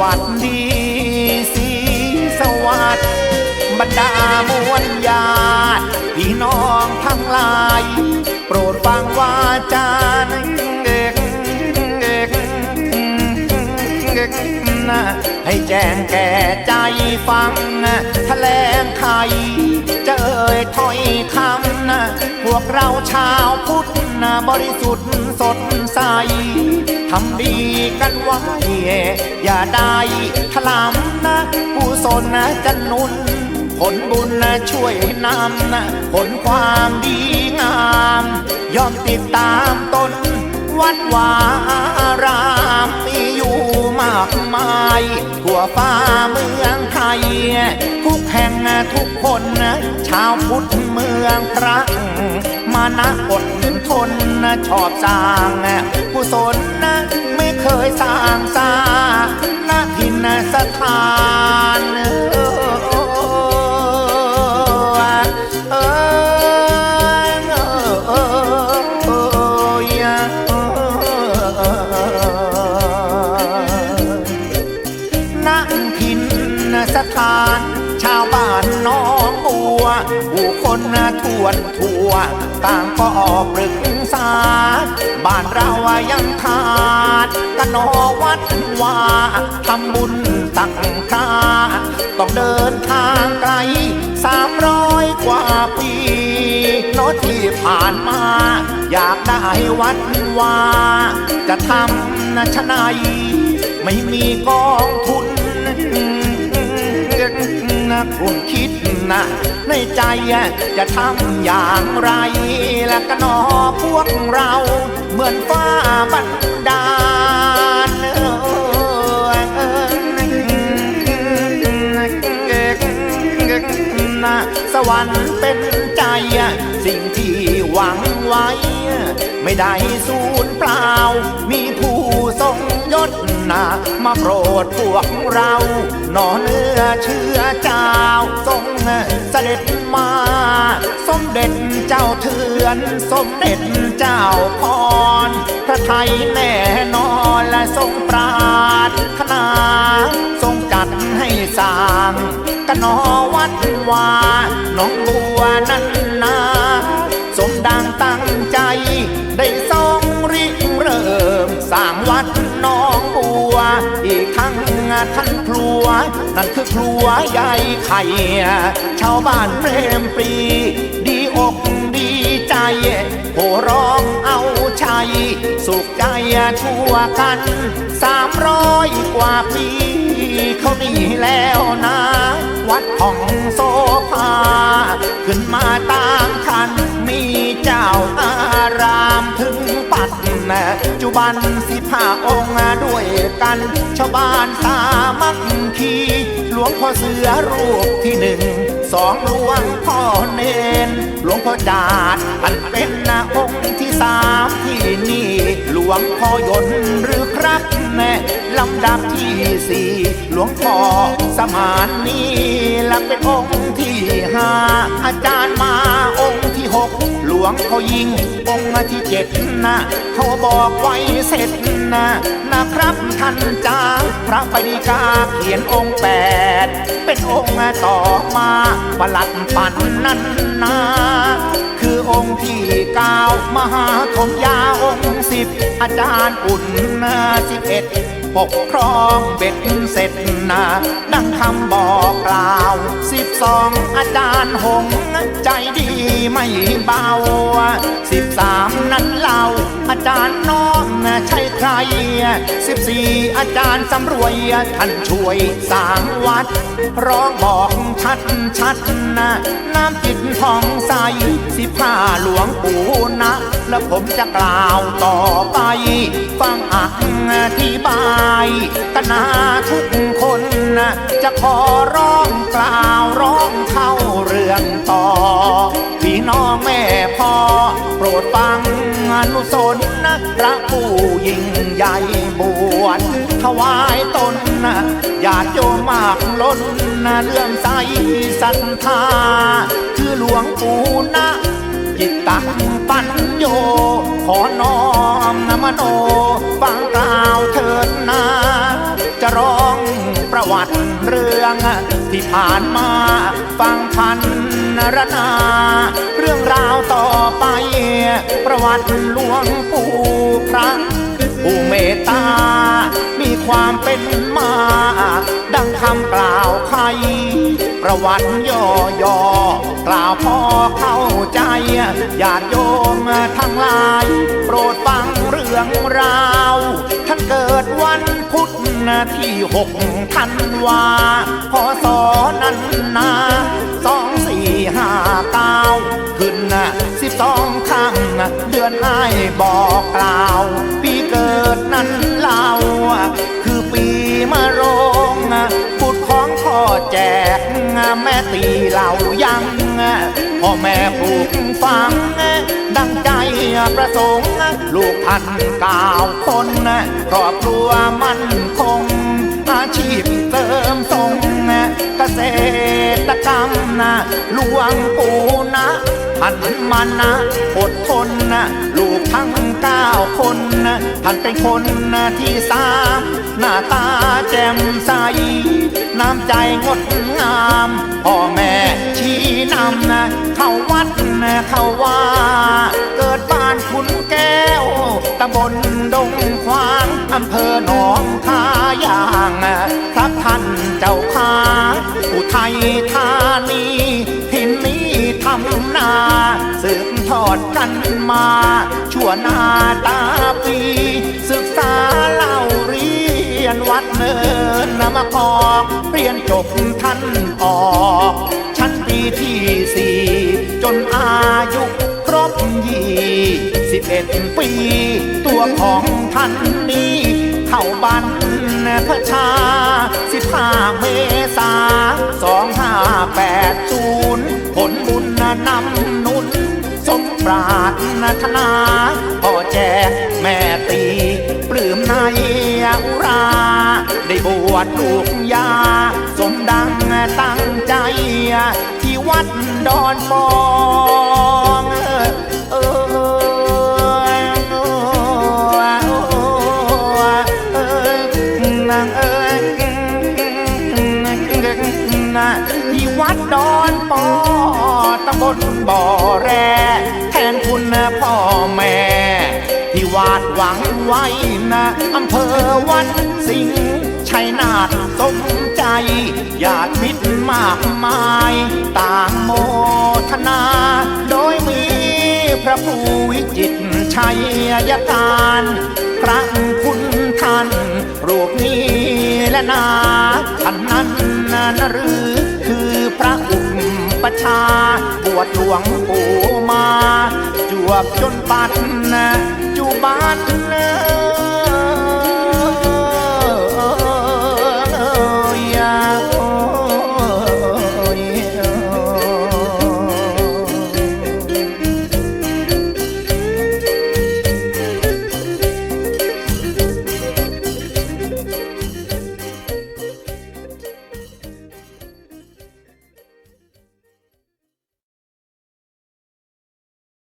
วัสดีสีสวัสดิ์บรรดามวลญาติพี่น้องทั้งหลาย โปรดฟังวาจาใน ให้แจ้งแก่ใจฟังแถลงไขจะเอ่ยถ้อยคำพวกเราชาวพุทธบริสุทธิ์สดใสทำดีกันไว้ อย่าได้ถลำนะกุศลนะจะหนุน ผลบุญนะช่วยนำนะผลความดีงาม ยอมติดตามตน วัดวาอารามมีากมายทั่วฟ้าเมืองไทย ทุกแห่งทุกคน ชาวพุทธเมืองพระ มานะอดทนชอบสร้างกุศลนไม่เคยสร้างสาณทินสถาน ทวนทั่ว ต่างก็ออกปรึกษาบ้านเรายังขาดกันนอวัดว่าทำบุญตักคราต้องเดินทางไกลสามร้อยกว่าปีนตที่ผ่านมา อยากได้วัดว่า จะทำนะชะนายไม่มีกองทุน นะคุณคิดนะในใจจะทำอย่างไรและก็นอพวกเราเหมือนฟ้าบันดาลสวรรค์เป็นใจอะสิ่งที่หวังไว้ ไม่ได้สูญเปล่ามีผู้ นะมาโปรดพวกเราหนอเนื้อเชื่อเจ้าทรงเสด็จมา สมเด็จเจ้าเถือน สมเด็จเจ้าพร พระไทยแน่นอนและทรงปราดขนาทรงจัดให้สร้างกนอวัดวาน้องบัวนั้นนาสมดังตั้งใจ ครัว นั่นคือครัวใหญ่ไข่ชาวบ้านเพรมปรี ดีอกดีใจโหร้องเอาชัย สุขใจทั่วกัน สามร้อยกว่าปี เขานี่แล้วนะ วัดของ บันสิบห้าองค์ด้วยกันชาวบ้านสามัคคีหลวงพ่อเสือรูปที่หนึ่งสองหลวงพ่อเนนหลวงพ่อจาดอันเป็นนะองค์ที่สามที่นี่หลวงพ่อยนหรือครับแน่ลำดับที่สี่หลวงพ่อสมานนี้และเป็นองค์ที่ห้าอาจารย์มา วงพ่อยิง องค์ที่เจ็ดนะเขาบอกไว้เสร็จนะนะครับท่านจ้าพระปฏิกาเขียนองค์แปดเป็นองค์ต่อมาประหลัดปันนั้นนาคือองค์ที่เก้ามหาธมยาองค์สิบอาจารย์อุ่นนาสิบเอ็ด ปกครองเบ็ดเสร็จนาดังคำบอกกล่าวสิบสองอาจารย์หงใจดีไม่เบาสิบสามนั้นเล่าอาจารย์น้องใช่ใครสิบสี่อาจารย์สำรวยท่านช่วยสางวัด ร้องบอกชัดชัดนะน้ำจิตผ่องใสสิบห้าหลวงปู่นะ แล้วผมจะกล่าวต่อไป ฟังอธิบายกนาทุกคนนะจะขอร้องกล่าวร้องเข้าเรื่องต่อ พี่น้องแม่พ่อโปรดฟังอนุสนนะพระผู้ยิ่งใหญ่บวชถวายตนนะญาติโยมมากล้นนะเรื่องใสศรัทธา คือหลวงปู่นะ จิตตังปัญโย ขอน้อมนมโนฟังกล่าวเถิดนา จะร้องประวัติเรื่องที่ผ่านมา ฟังพันรนา เรื่องราวต่อไป ประวัติหลวงปู่พระ ผู้เมตตา มีความเป็นมา ดังคำกล่าวใคร ประวัติย่อๆกล่าวพอเข้าใจ ญาติโยมทั้งหลาย โปรดฟังเรื่องราว ท่านเกิดวันพุธที่หกธันวาพศนั้นนาสองสี่ห้าเก้าขึ้นสิบสองครั้งเดือนไอ้ายบอกกล่าว ตีเรายังพ่อแม่ปลูกฝัง ดังใจประสงค์ ลูกพันก้าคนครอบครัวมั่นคง อาชีพเติมทรงเกษตรกรรมนะหลวงปู่นะ ท่านมันนะอดทนนะลูกทั้งเก้าคนนะท่านเป็นคนนะที่สามหน้าตาแจ่มใส น้ำใจงดงามพ่อแม่ชี้นำนะเข้าวัดนะเข้าว่า เกิดบ้านคุณแก้วตำบลดงควางอำเภอหนองคายางครับท่านเจ้าขาอุทัยธ ดกันมาชั่วหนาตาปี ศึกษาเล่าเรียนวัดเนินนำมาพอกเรียนจบท่านออก ชั้นปีที่สี่จนอายุครบยี่สิบเอ็ดปี ตัวของท่านนี้เข้าบันพชาสิบห้าเมษาสองห้าแปดศูนย์ผลบุญนำ หนุนสมปรารถนาพ่อแจกแม่ตีปลื้มในอุรา ได้บวชลูกยา สมดังตั้งใจ ที่วัดดอนมองเออนางเอ้ยที่วัดดอนปอตำบลบ่อแร่ คุณพ่อแม่ ที่วาดหวังไว้นะอำเภอวัดสิงห์ชัยนาทสมใจญาติมิตรมากมาย ต่างโมทนา โดยมีพระผู้วิจิตรชัยยการครั้งคุณท่านรูปนี้และนาท่านนั้นนะหรือคือพระอุปชาบวชหลวงปู่มา จวบจนปัดนะจูบันเนอ